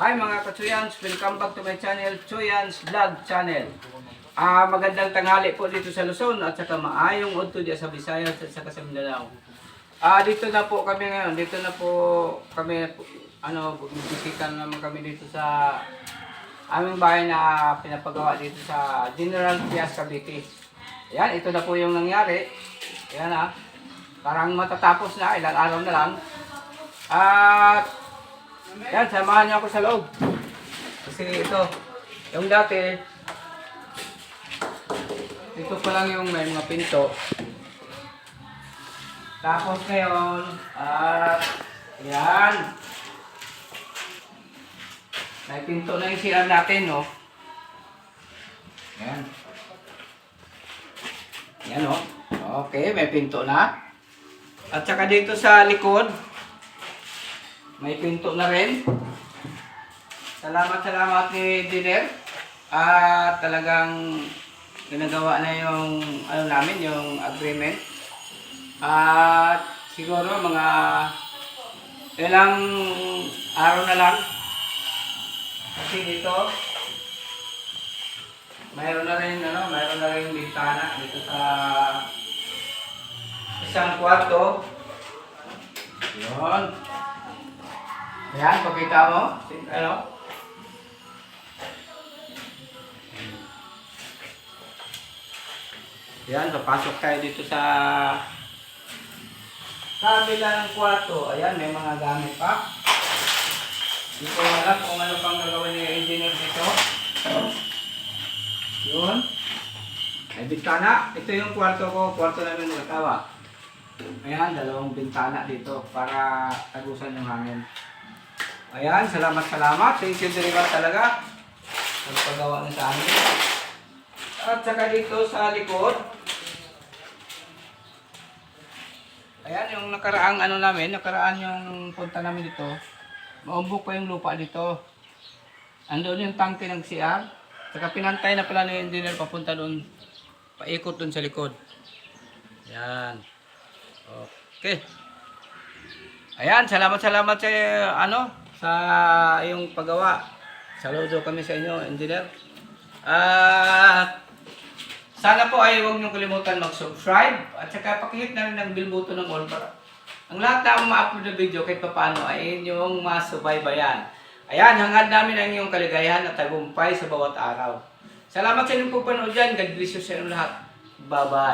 Hi mga katsuyans, welcome back to my channel, Chuyans Vlog Channel. Ah, magandang tanghali po dito sa Luzon at saka maayong udto diya sa Visayas at saka sa Mindanao. Ah, dito na po kami ngayon, dito na po kami ano, bibisikan naman kami dito sa aming bahay na pinapagawa dito sa General Trias Cavite. Ayan, ito na po yung nangyari. Ayan ah. Parang matatapos na, ilang araw na lang. At yan, samahan niyo ako sa loob. Kasi ito, yung dati, dito pa lang yung may mga pinto. Tapos ngayon, at yan. May pinto na yung CR natin, no? Yan. Yan, no? Okay, may pinto na. At saka dito sa likod, may pinto na rin. Salamat, salamat ni Diner. At talagang ginagawa na yung ano namin, yung agreement. At siguro mga ilang araw na lang. Kasi dito, mayroon na rin, ano, mayroon na rin bintana dito sa isang kwarto. Yun. Ayan, pakita mo. Ano? Ayan, papasok tayo dito sa kabila ng kwarto. Ayan, may mga gamit pa. Hindi ko alam kung ano pang gagawin ni engineer dito. Yun. May bintana. Ito yung kwarto ko, kwarto namin ng katawa. Ayan, dalawang bintana dito para tagusan yung hangin. Ayan, salamat salamat. Thank you very much talaga. Nagpagawa na sa amin. At saka dito sa likod. Ayan, yung nakaraang ano namin, nakaraan yung punta namin dito. Maumbok pa yung lupa dito. Andun yung tangke ng CR. Saka pinantay na pala ni engineer papunta doon. Paikot doon sa likod. Ayan. Okay. Ayan, salamat salamat sa ano sa yung paggawa. Saludo kami sa inyo, engineer. At sana po ay huwag niyo kalimutan mag-subscribe at saka pakihit na rin ng bell button ng all para ang lahat na ma-upload na video kahit paano ay inyong masubaybayan. Ayan, hangad namin ang inyong kaligayahan at tagumpay sa bawat araw. Salamat sa inyong pagpanood dyan. God bless you sa inyong lahat. Bye-bye.